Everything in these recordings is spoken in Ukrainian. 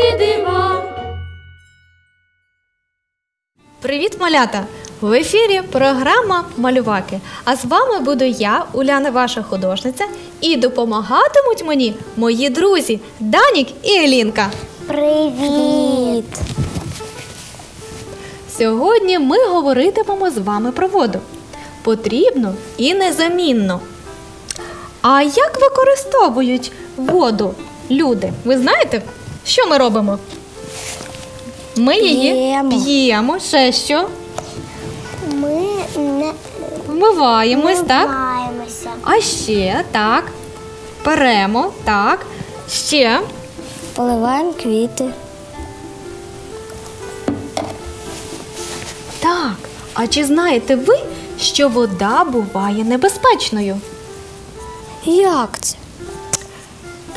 Страшнісінькі дива. Привіт, малята! В ефірі програма Малюваки. А з вами буду я, Уляна, ваша художниця, і допомагатимуть мені мої друзі Данік і Елінка. Привіт! Сьогодні ми говоритимемо з вами про воду. Потрібно і незамінно. А як використовують воду люди? Ви знаєте, що ми робимо? Ми її П'ємо. п'ємо, ще що? Ми не Вмиваємось, так? вмиваємося. А ще так. Беремо, так. Ще. Поливаємо квіти. Так. А чи знаєте ви, що вода буває небезпечною? Як це?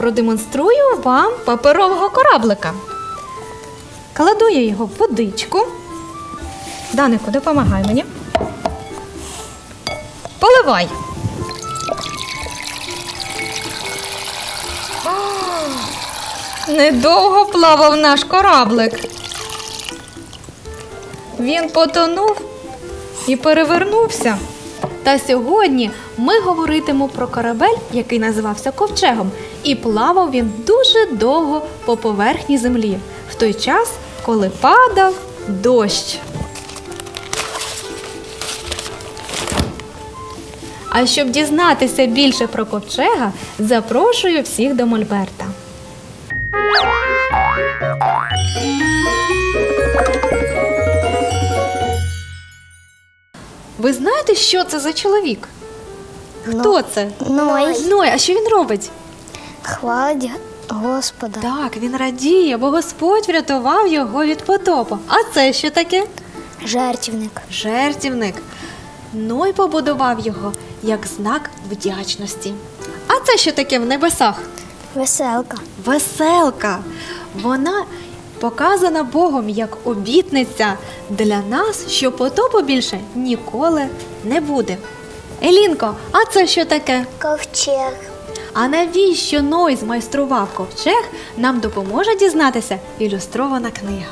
Продемонструю вам паперового кораблика. Кладу я його в водичку. Данику, допомагай мені. Поливай. Недовго плавав наш кораблик. Він потонув і перевернувся. Та сьогодні ми говоритимо про корабель, який називався ковчегом, і плавав він дуже довго по поверхні землі, в той час, коли падав дощ. А щоб дізнатися більше про ковчега, запрошую всіх до Мольберта. Ви знаєте, що це за чоловік? Хто це? Ной. Ной, а що він робить? Хвалить Господа. Так, він радіє, бо Господь врятував його від потопу. А це що таке? Жертівник. Жертівник. Ной побудував його як знак вдячності. А це що таке в небесах? Веселка. Веселка. Вона показана Богом як обітниця для нас, що потопу більше ніколи не буде. Елінко, а це що таке? Ковчег. А навіщо Ной змайстрував ковчег, нам допоможе дізнатися ілюстрована книга.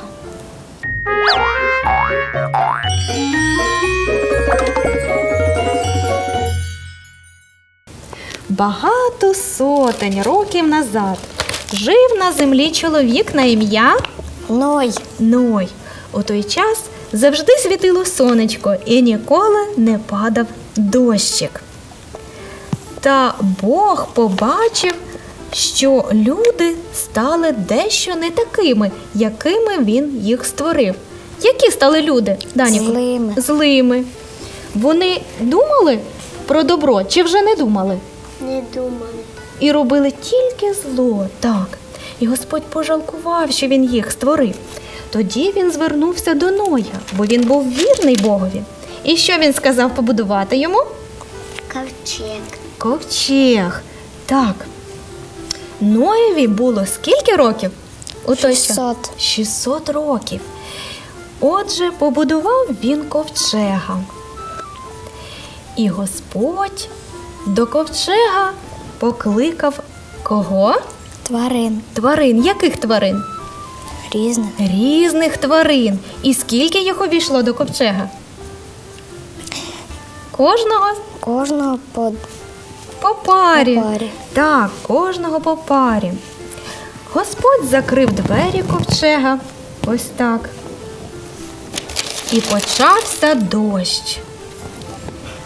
Багато сотень років назад жив на землі чоловік на ім'я Ной. Ной. У той час завжди світило сонечко і ніколи не падав дощик. Та Бог побачив, що люди стали дещо не такими, якими він їх створив. Які стали люди, Даніку? Злими. Злими. Вони думали про добро чи вже не думали? Не думали. і робили тільки зло, так. І Господь пожалкував, що він їх створив. Тоді він звернувся до Ноя, бо він був вірний Богові. І що він сказав побудувати йому? Ковчег. Ковчег. Так. Ноєві було скільки років? У той 600. 600 років. Отже, побудував він ковчега. І Господь до ковчега покликав кого? Тварин. Тварин. Яких тварин? Різних. Різних тварин. І скільки їх увійшло до ковчега? Кожного Кожного по по парі. По парі. Так, кожного по парі. Господь закрив двері ковчега. Ось так. І почався дощ.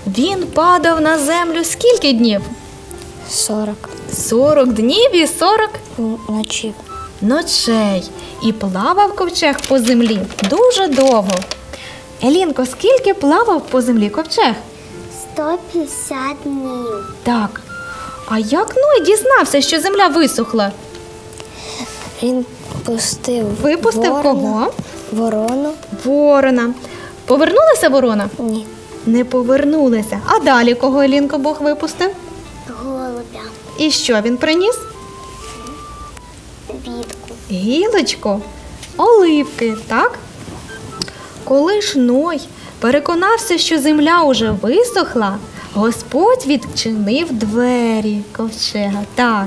Він падав на землю скільки днів? 40 40 днів і 40 ночів. ночей. І плавав ковчег по землі дуже довго. Елінко, скільки плавав по землі ковчег? 150 днів. Так. А як Ной дізнався, що земля висохла? Він пустив Випустив ворона, кого? Ворону. Ворона. Повернулася ворона? Ні. Не повернулася. А далі кого Елінко Бог випустив? Голубя. І що він приніс? Вітку. Гілочку, оливки, так? Коли ж Ной переконався, що земля уже висохла, Господь відчинив двері ковчега. Так,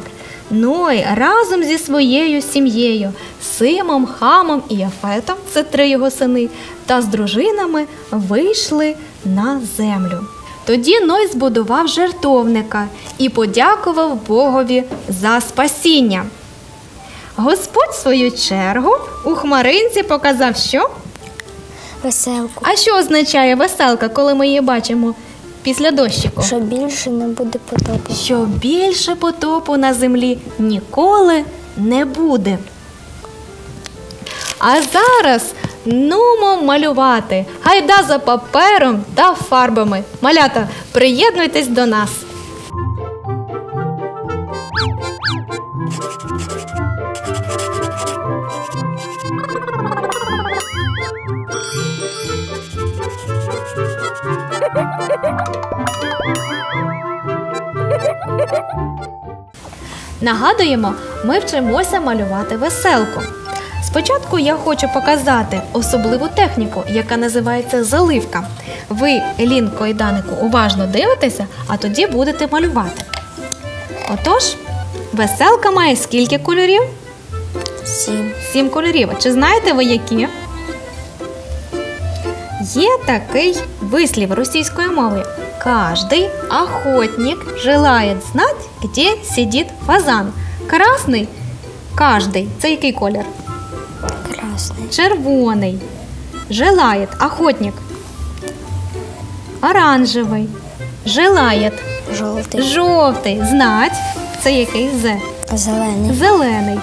Ной разом зі своєю сім'єю, Симом, Хамом і Яфетом, це три його сини, та з дружинами вийшли на землю. Тоді Ной збудував жертовника і подякував Богові за спасіння. Господь, в свою чергу, у хмаринці показав, що? Веселку. А що означає веселка, коли ми її бачимо після дощику? Що більше не буде потопу. Що більше потопу на землі ніколи не буде. А зараз нумо малювати. Гайда за папером та фарбами. Малята, приєднуйтесь до нас. Нагадуємо, ми вчимося малювати веселку. Спочатку я хочу показати особливу техніку, яка називається заливка. Ви, Елінко і Данику, уважно дивитеся, а тоді будете малювати. Отож, веселка має скільки кольорів? Сім. Сім кольорів. Чи знаєте ви які? Є такий вислів російською мовою. Каждый охотник желает знать, где сидит фазан. Красний каждый. Це який колір? Красний. Червоний. Желает охотник. Оранжевий. Желает. Жовтий. Жовтий. Знать. Це який З. Зелений. Зелений.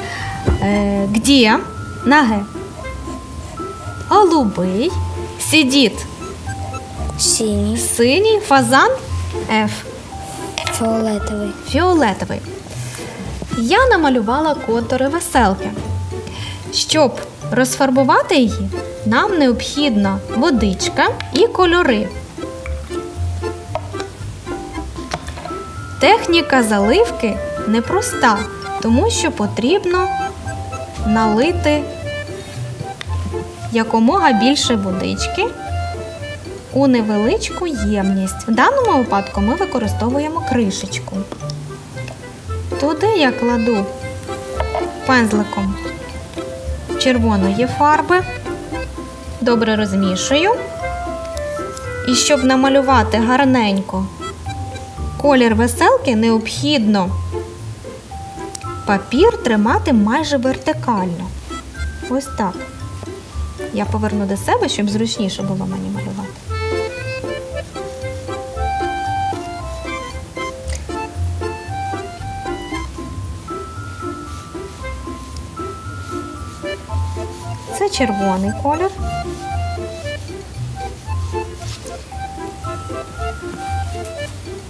Е, где? На Г. Голубий. Сидить. Синій. Синій. Фазан. Ф. Фіолетовий. Фіолетовий. Я намалювала контури веселки. Щоб розфарбувати її, нам необхідна водичка і кольори. Техніка заливки непроста, тому що потрібно налити якомога більше водички у невеличку ємність. В даному випадку ми використовуємо кришечку. Туди я кладу пензликом червоної фарби, добре розмішую. І щоб намалювати гарненько колір веселки, необхідно папір тримати майже вертикально. Ось так. Я поверну до себе, щоб зручніше було мені малювати. Червоний колір.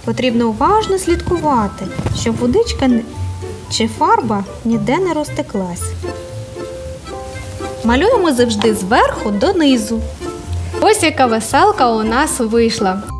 Потрібно уважно слідкувати, щоб водичка чи фарба ніде не розтеклась. Малюємо завжди зверху донизу. Ось яка веселка у нас вийшла.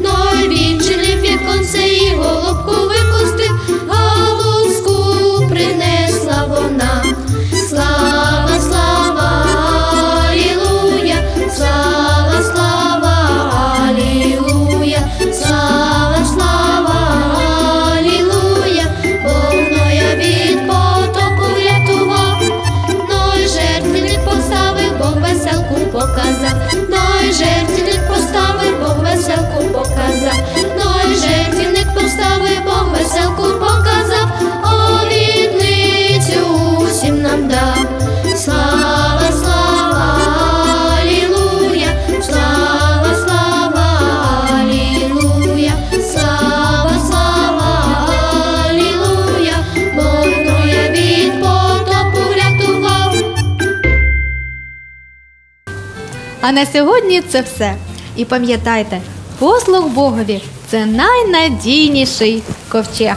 ноль відчинив як конце і голубку А на сьогодні це все. І пам'ятайте, послуг Богові це найнадійніший ковчег.